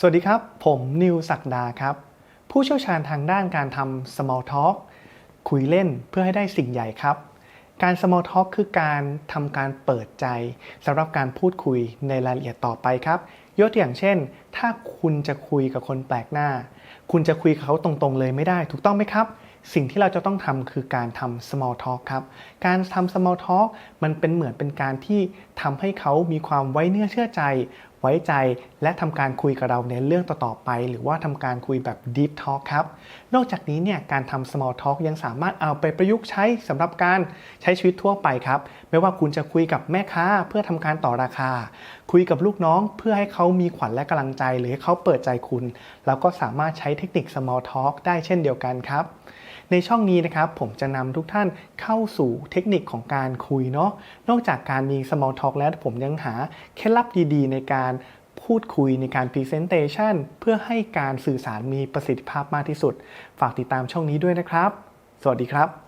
สวัสดีครับ ผมนิวศักดาครับ ผู้เชี่ยวชาญทางด้านการทำ small talk คุยเล่นเพื่อให้ได้สิ่งใหญ่ครับ การ small talk คือการทำการเปิดใจสำหรับการพูดคุยในรายละเอียดต่อไปครับยกตัวอย่างเช่น ถ้าคุณจะคุยกับคนแปลกหน้า คุณจะคุยกับเขาตรงๆเลยไม่ได้ ถูกต้องไหมครับ สิ่งที่เราจะต้องทำคือการทำ small talk ครับ การทำ small talk มันเป็นเหมือนเป็นการที่ทำให้เขามีความไว้เนื้อเชื่อใจ ไว้ใจและทำการคุยกับเราในเรื่องต่อๆไป หรือว่าทำการคุยแบบ deep talk ครับ นอกจากนี้เนี่ยการทำ small talk ยังสามารถเอาไปประยุกต์ใช้สำหรับการใช้ชีวิตทั่วไปครับ ไม่ว่าคุณจะคุยกับแม่ค้าเพื่อทำการต่อราคา คุยกับลูกน้องเพื่อให้เขามีขวัญและกำลังใจ หรือให้เขาเปิดใจคุณแล้วก็สามารถใช้เทคนิค small talk ได้เช่นเดียวกันครับในช่องนี้นะครับผมจะนำทุกท่านเข้าสู่เทคนิคของการคุยเนาะนอกจากการมี small talk แล้วผมยังหาเคล็ดลับดีๆ ในการพูดคุยในการพรีเซนเตชันเพื่อให้การสื่อสารมีประสิทธิภาพมากที่สุด ฝากติดตามช่องนี้ด้วยนะครับ สวัสดีครับ